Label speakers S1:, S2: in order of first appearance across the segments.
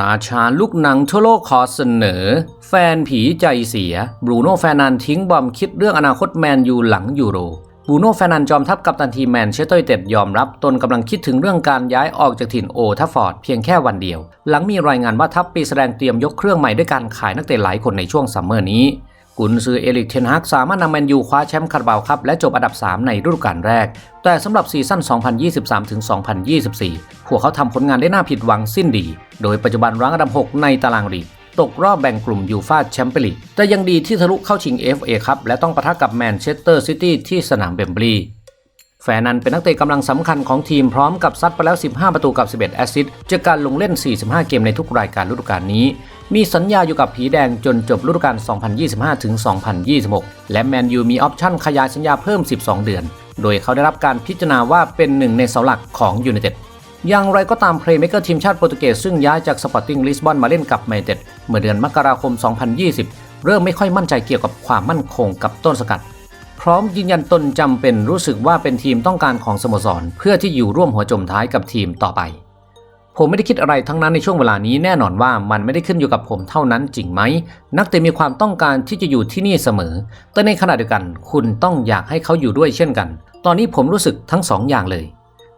S1: ราชาลูกหนังทั่วโลกขอเสนอ แฟนผีใจเสียบรูโน่แฟนันทิ้งบอมคิดเรื่องอนาคตแมนยูหลังยูโรบรูโน่แฟนันจอมทัพกัปตันทีแมนเชสเตอร์เต็ดยอมรับ ตนกำลังคิดถึงเรื่องการย้ายออกจากถิ่นโอทัฟฟอร์ดเพียงแค่วันเดียว หลังมีรายงานว่าทัพปีแสดงเตรียมยกเครื่องใหม่ด้วยการขายนักเตะหลายคนในช่วงซัมเมอร์นี้ กุนซือเอริกเทนฮากสามารถนำแมนยูคว้าแชมป์คาราบาวครับและจบอันดับ 3 ในฤดูกาลแรก แต่สำหรับซีซั่น 2023-2024 พวกเขาทำผลงานได้น่าผิดหวังสิ้นดี โดยปัจจุบันรั้งอันดับ 6 ในตารางลีกตกรอบแบ่งกลุ่มยูฟาแชมเปี้ยนลีกแต่ยังดีที่ทะลุเข้าชิง FA ครับและต้องปะทะกับแมนเชสเตอร์ซิตี้ที่สนามเบมบลี แฟร์นันเป็นนักเตะกำลังสำคัญของทีมพร้อมกับซัดไปแล้ว 15 ประตูกับ 11 แอสซิสต์จากการลงเล่น 45 เกมในทุกรายการฤดูกาลนี้ มีสัญญาอยู่กับผีแดงจนจบฤดูกาล 2025-2026 และแมนยูมีออปชั่นขยายสัญญาเพิ่ม 12 เดือน โดยเขาได้รับการพิจารณาว่าเป็นหนึ่งในเสาหลักของยูไนเต็ดอย่างไรก็ตามเพลย์เม k เกอร์ทีมชาติโปรตุเกสซึ่งย้ายจากสปอร์ติ้งลิสบอนมาเล่นกับแมนเต็ดเมื่อเดือนมกราคม 2020 เริ่มไม่ค่อยมั่นใจเกี่ยวกับความมั่นคงกับต้นสกัด พร้อมยืนยันตนจำเป็นรู้สึกว่าเป็นทีมต้องการของสโมสร เพื่อที่อยู่ร่วมหัวจมท้ายกับทีมต่อไป ผมไม่ได้คิดอะไรทั้งนั้นในช่วงเวลานี้แน่นอนว่ามันไม่ได้ขึ้นอยู่กับผมเท่านั้นจริงไหม นักเตะมีความต้องการที่จะอยู่ที่นี่เสมอ แต่ในขณะเดียวกัน คุณต้องอยากให้เขาอยู่ด้วยเช่นกัน ตอนนี้ผมรู้สึกทั้งสองอย่างเลย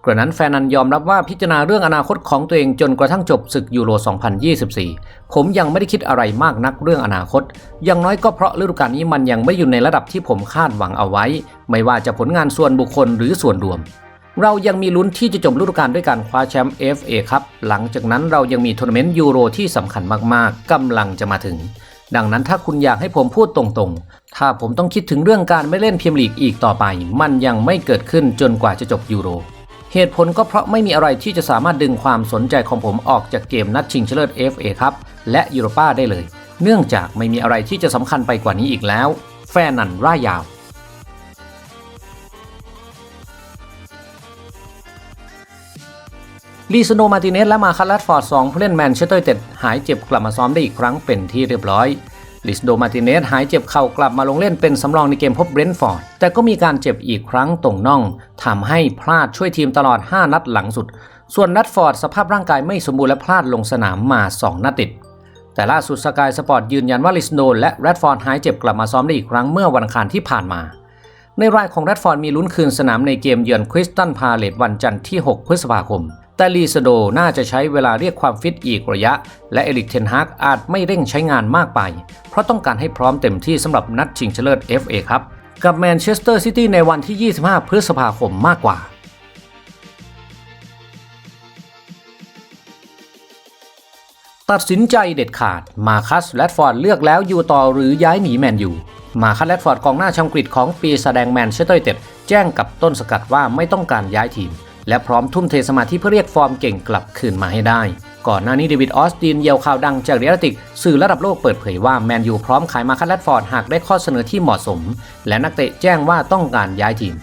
S1: กระนั้นแฟนนันยอมรับว่าพิจารณาเรื่องอนาคตของตัวเองจนกระทั่งจบศึกยูโร 2024 ผมยังไม่ได้คิดอะไรมากนักเรื่องอนาคต อย่างน้อยก็เพราะฤดูกาลนี้มันยังไม่อยู่ในระดับที่ผมคาดหวังเอาไว้ ไม่ว่าจะผลงานส่วนบุคคลหรือส่วนรวม เรายังมีลุ้นที่จะจบฤดูกาลด้วยการคว้าแชมป์ FA ครับ หลังจากนั้นเรายังมีทัวร์นาเมนต์ยูโรที่สำคัญมากๆกำลังจะมาถึง ดังนั้นถ้าคุณอยากให้ผมพูดตรงๆ ถ้าผมต้องคิดถึงเรื่องการไม่เล่นพรีเมียร์ลีกอีกต่อไป มันยังไม่เกิดขึ้นจนกว่าจะจบยูโร เหตุผลก็เพราะไม่มีอะไรที่จะสามารถดึงความสนใจของผมออกจากเกมนัดชิงชนะเลิศ FA ครับ และยูโรป้าได้เลย เนื่องจากไม่มีอะไรที่จะสำคัญไปกว่านี้อีกแล้ว แฟนนันร่ายยาวลีซโนมาติเนสและมาคัลลัดฟอร์ดสองผู้เล่นแมนเชสเตอร์ยูไนเต็ดหายเจ็บกลับมาซ้อมได้อีกครั้งเป็นที่เรียบร้อย ลิสโดมาติเนสหายเจ็บเข่ากลับมาลงเล่นเป็นสำรองในเกมพบเบรนท์ฟอร์ด แต่ก็มีการเจ็บอีกครั้งตรงน่องทำให้พลาดช่วยทีมตลอด 5 นัดหลังสุด ส่วนนัดฟอร์ดสภาพร่างกายไม่สมบูรณ์และพลาดลงสนามมา 2 นัดติด แต่ล่าสุดสกายสปอร์ตยืนยันว่าลิสโดและแรดฟอร์ดหายเจ็บกลับมาซ้อมได้อีกครั้งเมื่อวันอังคารที่ผ่านมา ในรายของแรดฟอร์ดมีลุ้นคืนสนามในเกมเยือนคริสตันพาเลตวันจันทร์ที่ 6 พฤษภาคม แต่ลีสโดน่าจะใช้เวลาเรียกความฟิตอีกระยะ และเอริกเทนฮากอาจไม่เร่งใช้งานมากไป เพราะต้องการให้พร้อมเต็มที่สำหรับนัดชิงชนะเลิศ FA ครับ กับแมนเชสเตอร์ซิตี้ในวันที่ 25 พฤษภาคมมากกว่าตัดสินใจเด็ดขาด มาคัสแรดฟอร์ดเลือกแล้วอยู่ต่อหรือย้ายหนีแมนยู มาคัสแรดฟอร์ดกองหน้าชาวอังกฤษของปีแสดงแมนเชสเตอร์เต็ดแจ้งกับต้นสกัดว่าไม่ต้องการย้ายทีม และพร้อมทุ่มเทสมาธิเพื่อเรียกฟอร์มเก่งกลับคืนมาให้ได้ ก่อนหน้านี้เดวิดออสตินเยาวข่าวดังจากเรียลติก สื่อระดับโลกเปิดเผยว่าแมนยูพร้อมขายมาคัสแรดฟอร์ดหากได้ข้อเสนอที่เหมาะสม และนักเตะแจ้งว่าต้องการย้ายทีม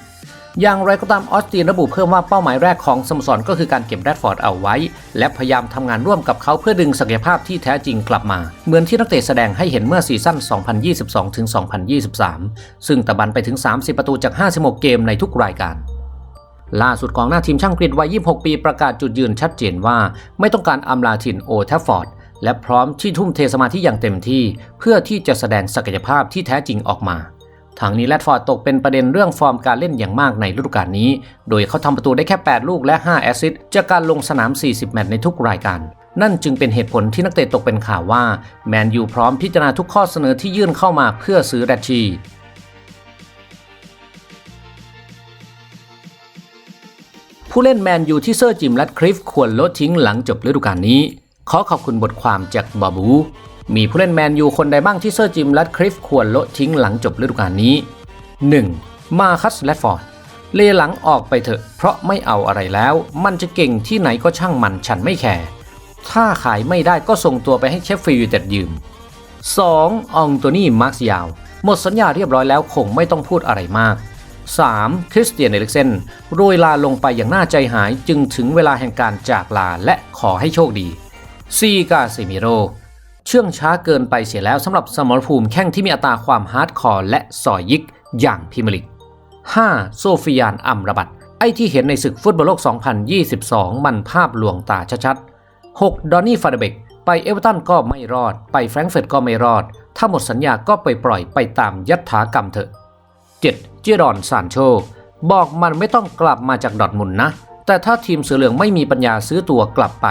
S1: อย่างไรก็ตามออสตินระบุเพิ่มว่าเป้าหมายแรกของสโมสรก็คือการเก็บแรดฟอร์ดเอาไว้ และพยายามทำงานร่วมกับเขาเพื่อดึงศักยภาพที่แท้จริงกลับมา เหมือนที่นักเตะแสดงให้เห็นเมื่อซีซั่น 2022-2023 ซึ่งตะบันไปถึง 30 ประตูจาก 56 เกมในทุกรายการ ล่าสุดกองหน้าทีมช่างกรีดวัย 26 ปีประกาศจุดยืนชัดเจนว่า ไม่ต้องการอำลาถิ่นโอทัฟฟอร์ด และพร้อมที่ทุ่มเทสมาธิอย่างเต็มที่ เพื่อที่จะแสดงศักยภาพที่แท้จริงออกมาทางนี้แรดฟอร์ดตกเป็นประเด็นเรื่องฟอร์มการเล่นอย่างมากในฤดูกาลนี้ โดยเขาทำประตูได้แค่ 8 ลูกและ 5 แอสซิสต์จากการลงสนาม 40 แมตช์ในทุกรายการ นั่นจึงเป็นเหตุผลที่นักเตะตกเป็นข่าวว่า แมนยูพร้อมพิจารณาทุกข้อเสนอที่ยื่นเข้ามาเพื่อซื้อแรดชี ผู้เล่นแมนยูที่เซอร์จิมแรดคลิฟควรลดทิ้งหลังจบฤดูกาลนี้ ขอขอบคุณบทความจากบาบู มีผู้เล่นแมนยูคนใดบ้างที่เซอร์จิมแรดคลิฟควรลดทิ้งหลังจบฤดูกาลนี้ 1. มาคัสแรดฟอร์ดเลหลังออกไปเถอะ เพราะไม่เอาอะไรแล้ว มันจะเก่งที่ไหนก็ช่างมันฉันไม่แคร์ถ้าขายไม่ได้ก็ส่งตัวไปให้เชฟฟิลด์ยูเต็ดยืม 2. องโตนี่มาร์กยาว หมดสัญญาเรียบร้อยแล้วคงไม่ต้องพูดอะไรมาก 3. คริสเตียนเอริกเซนโรยลาลงไปอย่างน่าใจหายจึงถึงเวลาแห่งการจากลาและขอให้โชคดี 4. กาเซมิโร เชื่องช้าเกินไปเสียแล้วสำหรับสมรภูมิแข่งที่มีอัตราความฮาร์ดคอร์และสอยยิกอย่างพิมยร์ลิก 5. โซฟิยานอัมรบัตไอที่เห็นในศึกฟุตบอลโลก 2022 มันภาพลวงตาชัดๆ 6. ดอนนี่ฟาเดเบกไปเอเวอร์ตันก็ไม่รอด ไปแฟรงก์เฟิร์ตก็ไม่รอด ถ้าหมดสัญญาก็ไปปล่อยไปตามยัตถากรรมเถอะ 7. เจรอนซานโช บอกมันไม่ต้องกลับมาจากดอทมุนนะ แต่ถ้าทีมเสือเหลืองไม่มีปัญญาซื้อตัวกลับไป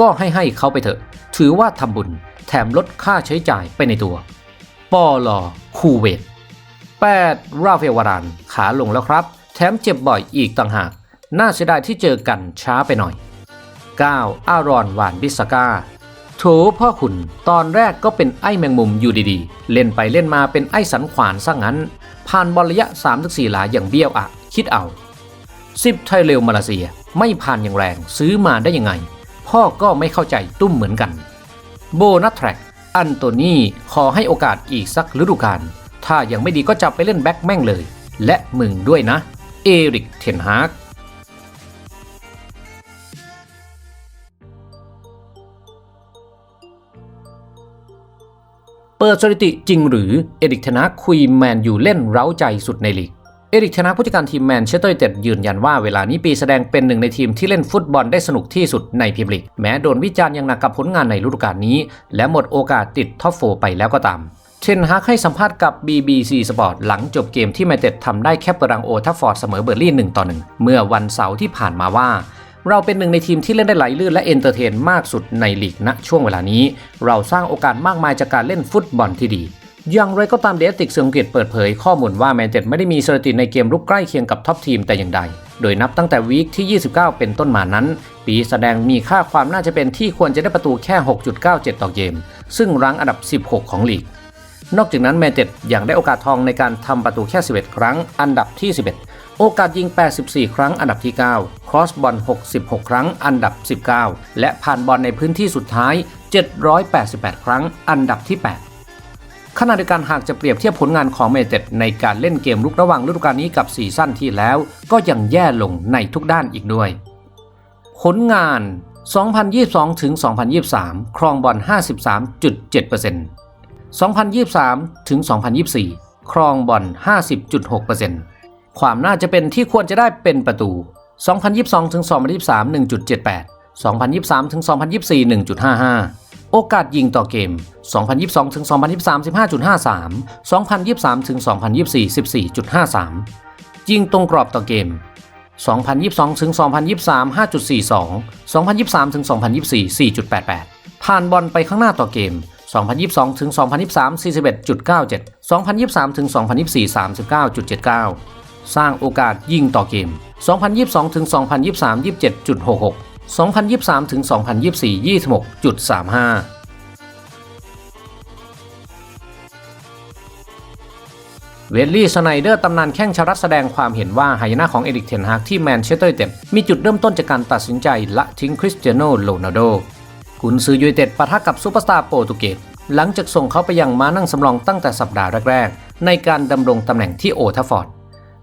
S1: ก็ให้ให้เขาไปเถอะ ถือว่าทำบุญ แถมลดค่าใช้จ่ายไปในตัวปอลอคูเวต 8. ราเฟลวารานขาลงแล้วครับ แถมเจ็บบ่อยอีกต่างหาก น่าเสียดายที่เจอกันช้าไปหน่อย 9. อารอนวานบิสกา โถพ่อคุณตอนแรกก็เป็นไอ้แมงมุมอยู่ดีๆ เล่นไปเล่นมาเป็นไอ้สันขวานซะงั้น ผ่านบอลระยะ 3-4 หลาอย่างเบี้ยวอะ คิดเอา10ไทยเร็วมาเลเซียไม่ผ่านอย่างแรงซื้อมาได้ยังไง พ่อก็ไม่เข้าใจตุ้มเหมือนกัน โบนัสแทร็กอันโตนี่ขอให้โอกาสอีกสักฤดูกาลถ้ายังไม่ดีก็จับไปเล่นแบ็คแม่งเลย และมึงด้วยนะ เอริกเทนฮาก เปิดสถิติจริงหรือเอริกเทนฮากคุยแมนอยู่เล่นเร้าใจสุดในลีกเอริกเทนฮากผู้จัดการทีมแมนเชสเตอร์ยูไนเต็ดยืนยันว่าเวลานี้ปีแสดงเป็นหนึ่งในทีมที่เล่นฟุตบอลได้สนุกที่สุดในพรีเมียร์ลีกแม้โดนวิจารณ์อย่างหนักกับผลงานในฤดูกาลนี้ และหมดโอกาสติดท็อปโฟไปแล้วก็ตามเทนฮากให้สัมภาษณ์กับ BBC Sport หลังจบเกมที่แมนเต็ดทำได้แค่เปรังโอทัฟฟอร์ดเสมอเบอร์ลี่1ต่อ1เมื่อวันเสาร์ที่ผ่านมาว่า เราเป็นหนึ่งในทีมที่เล่นได้ไหลลื่นและเอนเตอร์เทนมากสุดในลีกณช่วงเวลานี้ เราสร้างโอกาสมากมายจากการเล่นฟุตบอลที่ดีอย่างไรก็ตามเดติกเสืองเกียตเปิดเผยข้อมูลว่าแมนเต็ดไม่ได้มีสถิติในเกมรุกใกล้เคียงกับท็อปทีมแต่อย่างใด โดยนับตั้งแต่วีคที่ 29 เป็นต้นมานั้น ปีแสดงมีค่าความน่าจะเป็นที่ควรจะได้ประตูแค่ 6.97 ต่อเกม ซึ่งรั้งอันดับ 16 ของลีก นอกจากนั้นแมนเต็ดยังได้โอกาสทองในการทำประตูแค่ 11 ครั้ง อันดับที่ 11 โอกาสยิง 84 ครั้งอันดับที่ 9 ครอสบอล 66 ครั้งอันดับ 19 และผ่านบอลในพื้นที่สุดท้าย 788 ครั้งอันดับที่ 8ขณะเดียวกันหากจะเปรียบเทียบผลงานของเมเต็ดในการเล่นเกมลุกระหว่างฤดูกาลนี้กับซีซั่นที่แล้ว ก็ยังแย่ลงในทุกด้านอีกด้วย ผลงาน 2022 ถึง 2023 ครองบอล 53.7% 2023 ถึง 2024 ครองบอล 50.6% ความน่าจะเป็นที่ควรจะได้เป็นประตู 2022ถึง2023 1.78 2023ถึง2024 1.55 โอกาสยิงต่อเกม 2022ถึง2023 15.53 2023ถึง2024 14.53 ยิงตรงกรอบต่อเกม 2022ถึง2023 5.42 2023ถึง2024 4.88 ผ่านบอลไปข้างหน้าต่อเกม2022ถึง2023 41.97 2023ถึง2024 39.79 สร้างโอกาสยิงต่อเกม 2022ถึง2023 27.66 2023ถึง2024 26.35เวลลี่สไนเดอร์ตำนานแข้งชาวรัฐแสดงความเห็นว่าหายนะของเอริกเทนฮากที่แมนเชสเตอร์ยูไนเต็ดมีจุดเริ่มต้นจากการตัดสินใจละทิ้งคริสเตียโนโรนัลโดกุนซือยูไนเต็ดปะทะกับซูเปอร์สตาร์โปรตุเกสหลังจากส่งเขาไปยังม้านั่งสำรองตั้งแต่สัปดาห์แรก ๆ ในการดำรงตำแหน่งที่โอทัฟฟอร์ด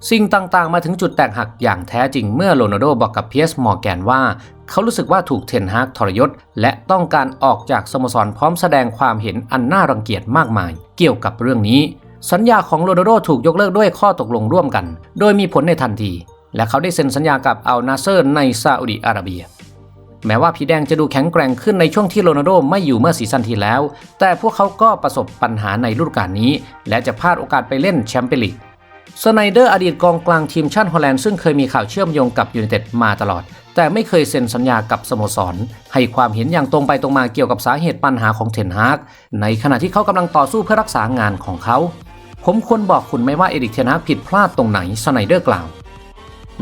S1: สิ่งต่างๆ มาถึงจุดแตกหักอย่างแท้จริงเมื่อโรนัลโดบอกกับเพียสมอร์แกนว่า เขารู้สึกว่าถูกเทนฮากทรยศ และต้องการออกจากสโมสรพร้อมแสดงความเห็นอันน่ารังเกียจมากมาย เกี่ยวกับเรื่องนี้ สัญญาของโรนัลโดถูกยกเลิกด้วยข้อตกลงร่วมกัน โดยมีผลในทันที และเขาได้เซ็นสัญญากับอัลนาเซอร์ในซาอุดิอาระเบียแม้ว่าผีแดงจะดูแข็งแกร่งขึ้นในช่วงที่โรนัลโดไม่อยู่เมื่อซีซั่นที่แล้ว แต่พวกเขาก็ประสบปัญหาในฤดูกาลนี้ และจะพลาดโอกาสไปเล่นแชมเปี้ยนลีก สไนเดอร์อดีตกองกลางทีมชาติฮอลแลนด์ซึ่งเคยมีข่าวเชื่อมโยงกับยูไนเต็ดมาตลอด แต่ไม่เคยเซ็นสัญญากับสโมสร ให้ความเห็นอย่างตรงไปตรงมาเกี่ยวกับสาเหตุปัญหาของเทนฮากในขณะที่เขากำลังต่อสู้เพื่อรักษางานของเขา ผมควรบอกคุณไหมว่าเอริกเทนฮากผิดพลาดตรงไหนสไนเดอร์กล่าว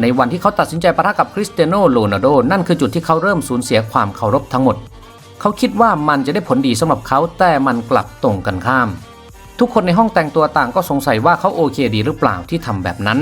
S1: ในวันที่เขาตัดสินใจปะทะกับคริสเตียโนโรนัลโดนั่นคือจุดที่เขาเริ่มสูญเสียความเคารพทั้งหมด เขาคิดว่ามันจะได้ผลดีสำหรับเขาแต่มันกลับตรงกันข้าม ทุกคนในห้องแต่งตัวต่างก็สงสัยว่าเขาโอเคดีหรือเปล่าที่ทำแบบนั้น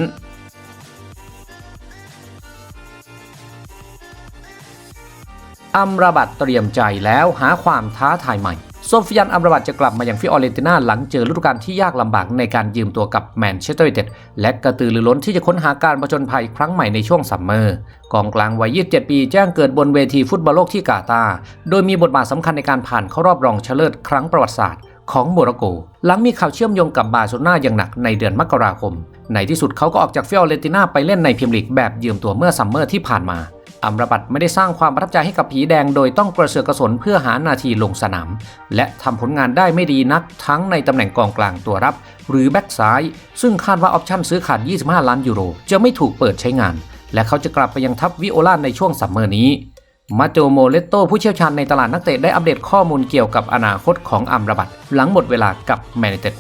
S1: อัมราบัตเตรียมใจแล้วหาความท้าทายใหม่ โซฟิยันอัมราบัตจะกลับมาอย่างฟิออเรนติน่าหลังเจอฤดูกาลที่ยากลำบากในการยืมตัวกับแมนเชสเตอร์ยูไนเต็ดและกระตือรือร้นที่จะค้นหาการประจนภัยครั้งใหม่ในช่วงซัมเมอร์กองกลางวัย 27 ปีแจ้งเกิดบนเวทีฟุตบอลโลกที่กาตาร์โดยมีบทบาทสำคัญในการผ่านเข้ารอบรองชนะเลิศครั้งประวัติศาสตร์ ของโมร็อกโก หลังมีข่าวเชื่อมโยงกับบาร์เซโลนาอย่างหนักในเดือนมกราคม ในที่สุดเขาก็ออกจากฟิออเรนติน่าไปเล่นในพรีเมียร์ลีกแบบยืมตัวเมื่อซัมเมอร์ที่ผ่านมาอัมรบัตไม่ได้สร้างความประทับใจให้กับผีแดงโดยต้องกระเสือกกระสนเพื่อหานาทีลงสนาม และทำผลงานได้ไม่ดีนักทั้งในตำแหน่งกองกลางตัวรับ หรือแบ็กซ้าย ซึ่งคาดว่าออปชั่นซื้อขาด 25 ล้านยูโร จะไม่ถูกเปิดใช้งาน และเขาจะกลับไปยังทัพวิโอลาในช่วงซัมเมอร์นี้ มาโจโมเลตโตผู้เชี่ยวชาญในตลาดนักเตะได้อัปเดตข้อมูลเกี่ยวกับอนาคตของอัมราบัตหลังหมดเวลากับแมนเต็ด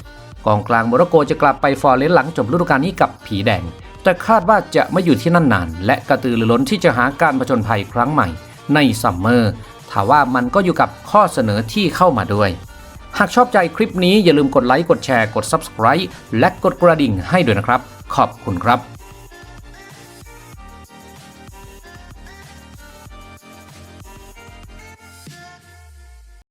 S1: กองกลางโมร็อกโกจะกลับไปฟอร์เรสต์หลังจบฤดูกาลนี้กับผีแดง แต่คาดว่าจะไม่อยู่ที่นั่นนาน และกระตือรือร้นที่จะหาการผจญภัยครั้งใหม่ในซัมเมอร์ถาว่ามันก็อยู่กับข้อเสนอที่เข้ามาด้วย หากชอบใจคลิปนี้อย่าลืมกดไลค์กดแชร์กด Subscribe และกดกระดิ่งให้ด้วยนะครับ ขอบคุณครับ